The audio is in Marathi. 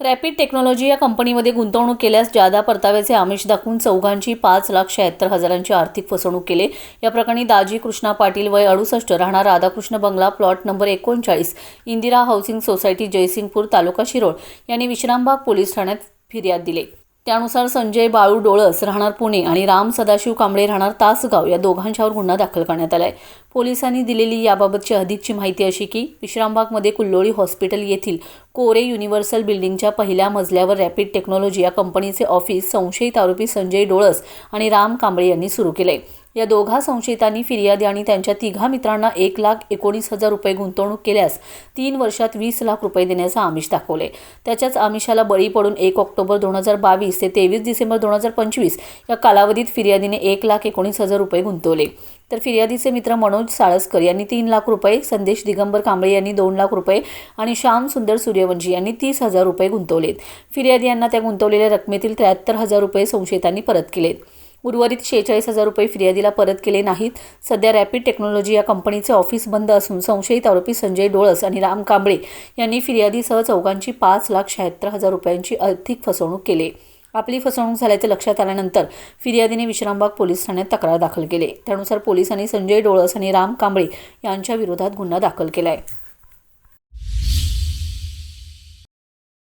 रॅपिड टेक्नॉलॉजी या कंपनीमध्ये गुंतवणूक केल्यास जादा परताव्याचे आमिष दाखवून चौघांची पाच लाख शहात्तर हजारांची आर्थिक फसवणूक केली. या प्रकरणी दाजी कृष्णा पाटील वय अडुसष्ट राहणार राधाकृष्ण बंगला प्लॉट नंबर एकोणचाळीस इंदिरा हाऊसिंग सोसायटी जयसिंगपूर तालुका शिरोळ यांनी विश्रामबाग पोलीस ठाण्यात फिर्याद दिली. त्यानुसार संजय बाळू डोळस राहणार पुणे आणि राम सदाशिव कांबळे राहणार तासगाव या दोघांच्यावर गुन्हा दाखल करण्यात आलाय. पोलिसांनी दिलेली याबाबतची अधिकची माहिती अशी की विश्रामबागमध्ये कुल्लोळी हॉस्पिटल येथील कोरे युनिव्हर्सल बिल्डिंगच्या पहिल्या मजल्यावर रॅपिड टेक्नॉलॉजी या कंपनीचे ऑफिस संशयित आरोपी संजय डोळस आणि राम कांबळे यांनी सुरू केले. या दोघा संशयितांनी फिर्यादी आणि त्यांच्या तिघा मित्रांना एक लाख एकोणीस हजार रुपये गुंतवणूक केल्यास तीन वर्षात वीस लाख रुपये देण्याचं आमिष दाखवले. त्याच्याच आमिषाला बळी पडून एक ऑक्टोबर दोन हजार बावीस ते तेवीस डिसेंबर दोन हजार पंचवीस या कालावधीत फिर्यादीने एक लाख एकोणीस हजार रुपये गुंतवले. तर फिर्यादीचे मित्र मनोज साळसकर यांनी तीन लाख रुपये संदेश दिगंबर कांबळे यांनी दोन लाख रुपये आणि श्याम सुंदर सूर्यवंशी यांनी तीस हजार रुपये गुंतवलेत. फिर्यादी यांना त्या गुंतवलेल्या रकमेतील त्र्याहत्तर हजार रुपये संशयितांनी परत केलेत. उर्वरित शेहेचाळीस हजार रुपये फिर्यादीला परत केले नाहीत. सध्या रॅपिड टेक्नॉलॉजी या कंपनीचे ऑफिस बंद असून संशयित आरोपी संजय डोळस आणि राम कांबळे यांनी फिर्यादीसह चौघांची पाच लाख शहात्तर हजार रुपयांची आर्थिक फसवणूक केली. आपली फसवणूक झाल्याचे लक्षात आल्यानंतर फिर्यादीने विश्रामबाग पोलीस ठाण्यात तक्रार दाखल केली. त्यानुसार पोलिसांनी संजय डोळस आणि राम कांबळे यांच्या विरोधात गुन्हा दाखल केला आहे